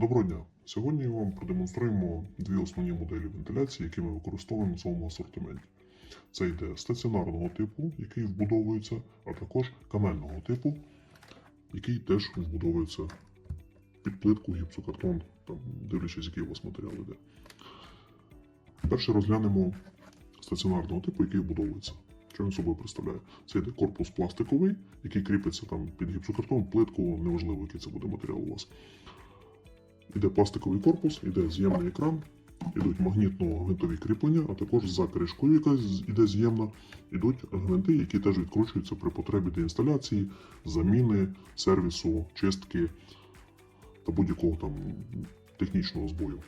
Доброго дня! Сьогодні вам продемонструємо дві основні моделі вентиляції, які ми використовуємо в своєму асортименті. Це йде стаціонарного типу, який вбудовується, а також канального типу, який теж вбудовується під плитку, гіпсокартон, там, дивлячись, який у вас матеріал йде. Перше розглянемо стаціонарного типу, який вбудовується. Що він собою представляє? Це йде корпус пластиковий, який кріпиться там під гіпсокартон, плитку, неважливо, який це буде матеріал у вас. Іде пластиковий корпус, іде з'ємний екран, ідуть магнітно-гвинтові кріплення, а також за кришкою, яка іде з'ємна, ідуть гвинти, які теж відкручуються при потребі деінсталяції, заміни, сервісу, чистки та будь-якого там технічного збою.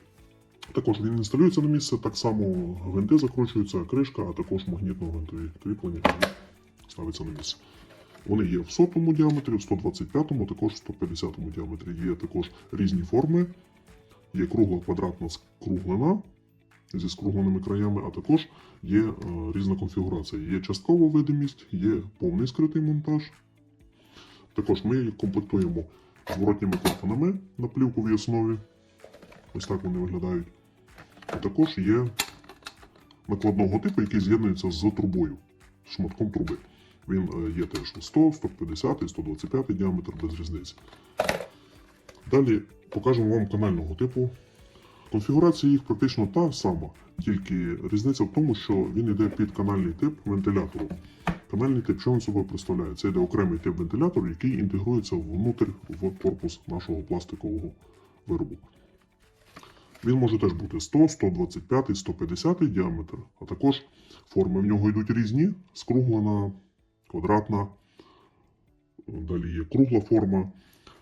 Також він інсталюється на місце, так само гвинти закручуються, кришка, а також магнітно-гвинтові кріплення ставиться на місце. Вони є в сотому діаметрі, в 125-му, також в 150-му діаметрі. Є також різні форми. Є кругла квадратна скруглена зі скругленими краями, а також є е, різна конфігурація. Є часткова видимість, є повний скритий монтаж. Також ми їх комплектуємо зворотніми клапанами на плівковій основі. Ось так вони виглядають. А також є накладного типу, який з'єднується з трубою, з шматком труби. Він е, є теж 100, 150, 125 діаметр без різниці. Далі покажемо вам канального типу. Конфігурація їх практично та сама, тільки різниця в тому, що він йде під канальний тип вентилятору. Канальний тип, що він собою представляє? Це йде окремий тип вентилятору, який інтегрується внутрь в корпус нашого пластикового виробу. Він може теж бути 100, 125, 150 діаметр, а також форми в нього йдуть різні: скруглена, квадратна, далі є кругла форма.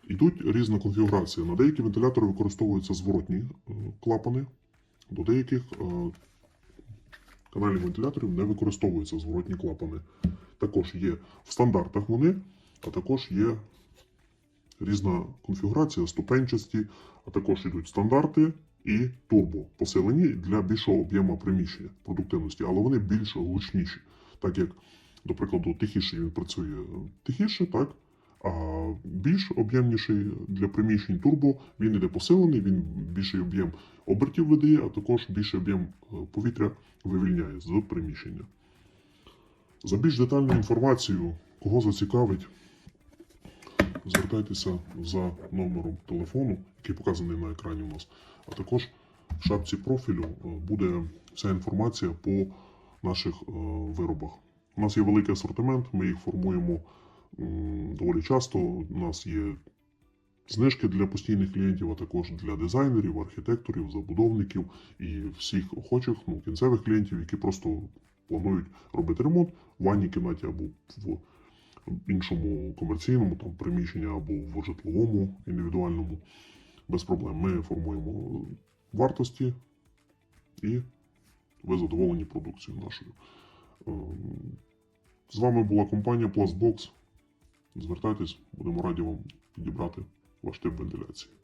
Йдуть різна конфігурація. На деякі вентилятори використовуються зворотні е, клапани, до деяких е, канальних вентиляторів не використовуються зворотні клапани. Також є в стандартах вони, а також є різна конфігурація, ступенчасті, а також йдуть стандарти і турбо посилені для більшого об'єму приміщення продуктивності, але вони більш гучніші. Так як, до прикладу, тихіше він працює тихіше, так? А більш об'ємніший для приміщень турбо, він іде посилений, він більший об'єм обертів видає, а також більший об'єм е, повітря вивільняє з приміщення. За більш детальною інформацією, кого зацікавить, звертайтеся за номером телефону, який показаний на екрані у нас. А також в шапці профілю е, буде вся інформація по наших е, виробах. У нас є великий асортимент, ми їх формуємо доволі часто. У нас є знижки для постійних клієнтів, а також для дизайнерів, архітекторів, забудовників і всіх охочих, ну, кінцевих клієнтів, які просто планують робити ремонт в ванній кімнаті або в іншому комерційному там, приміщенні, або в житловому індивідуальному. Без проблем. Ми формуємо вартості і ви задоволені продукцією нашою. Ем, З вами була компанія Plusbox. Звертайтесь, будемо раді вам підібрати ваш тип вентиляції.